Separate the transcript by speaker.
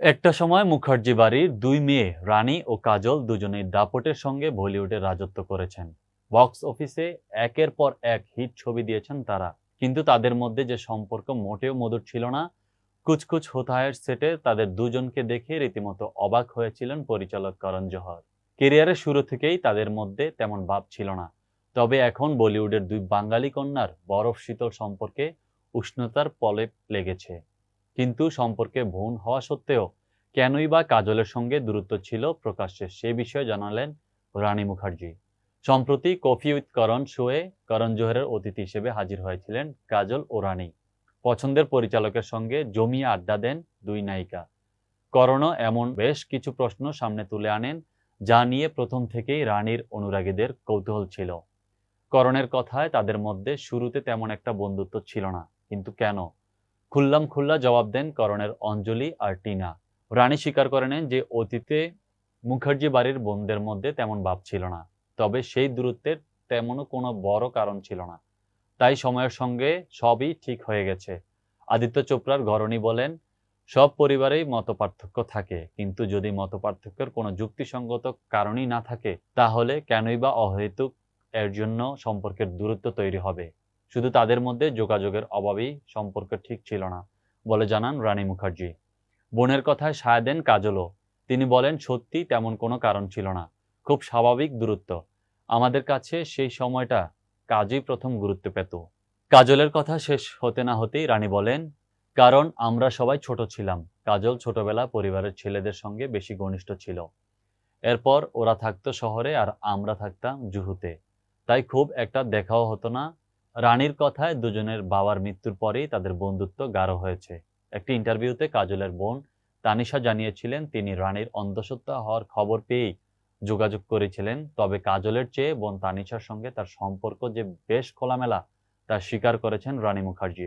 Speaker 1: একটা সময় মুখার্জি বাড়ির দুই মেয়ে, রানী ও কাজল দুজনেই দাপটের সঙ্গে বলিউডে রাজত্ব করেছেন। বক্স অফিসে একের পর এক হিট ছবি দিয়েছেন তারা। কিন্তু তাদের মধ্যে যে সম্পর্ক মোটেও মধুর ছিল না, কুচকুচ হোতায়ের সেটে তাদের দুজনকে দেখে রীতিমতো অবাক হয়েছিলেন পরিচালক করণ জোহর। কেরিয়ারের শুরু থেকেই তাদের মধ্যে তেমন ভাব ছিল না। তবে এখন বলিউডের দুই বাঙালি কন্যার বরফ শীতল সম্পর্কে উষ্ণতার পলেপ লেগেছে। কিন্তু সম্পর্কে ভুল হওয়া সত্ত্বেও কেনই বা কাজলের সঙ্গে দূরত্ব ছিল প্রকাশ্যে সে বিষয়ে জানালেন রানী মুখার্জি। সম্প্রতি কফি উইথ করণ শোয়ে করণ জোহরের অতিথি হিসেবে হাজির হয়েছিলেন কাজল ও রানী। পছন্দের পরিচালকের সঙ্গে জমিয়ে আড্ডা দেন দুই নায়িকা। করণও এমন বেশ কিছু প্রশ্ন সামনে তুলে আনেন যা নিয়ে প্রথম থেকেই রানীর অনুরাগীদের কৌতূহল ছিল। করণের কথায় তাদের মধ্যে শুরুতে তেমন একটা বন্ধুত্ব ছিল না, কিন্তু কেন? খুল্লাম খুল্লা জবাব দেন করণের অঞ্জলি আর টিনা। রানী স্বীকার করে নেন যে অতীতে মুখার্জি বাড়ির বোনদের মধ্যে তেমন ভাব ছিল না, তবে সেই দূরত্বের তেমনও কোনো বড় কারণ ছিল না। তাই সময়ের সঙ্গে সবই ঠিক হয়ে গেছে। আদিত্য চোপড়ার ঘরণী বলেন, সব পরিবারেই মতপার্থক্য থাকে, কিন্তু যদি মতপার্থক্যের কোনো যুক্তিসঙ্গত কারণই না থাকে, তাহলে কেনই বা অহেতুক এর জন্য সম্পর্কের দূরত্ব তৈরি হবে? শুধু তাদের মধ্যে যোগাযোগের অভাবেই সম্পর্ক ঠিক ছিল না, বলে জানান রানী মুখার্জি। বোনের কথায় সায় দেন কাজলও। তিনি বলেন, সত্যি তেমন কোনো কারণ ছিল না। খুব স্বাভাবিক দূরত্ব। আমাদের কাছে সেই সময়টা কাজই প্রথম গুরুত্ব পেত। কাজলের কথা শেষ হতে না হতেই রানী বলেন, কারণ আমরা সবাই ছোট ছিলাম। কাজল ছোটবেলা পরিবারের ছেলেদের সঙ্গে বেশি ঘনিষ্ঠ ছিল। এরপর ওরা থাকতো শহরে আর আমরা থাকতাম জুহুতে। তাই খুব একটা দেখাও হতো না রানীর কথায় দুজনের বাবার মৃত্যুর পরেই তাদের বন্ধুত্ব গাঢ় হয়েছে। একটি ইন্টারভিউতে কাজলের বোন তানিশা জানিয়েছিলেন, তিনি রানীর অন্ধসত্ত্বা হওয়ার খবর পেয়েই যোগাযোগ করেছিলেন। তবে কাজলের চেয়ে বোন তানিশার সঙ্গে তার সম্পর্ক যে বেশ খোলামেলা, তা স্বীকার করেছেন রানী মুখার্জি।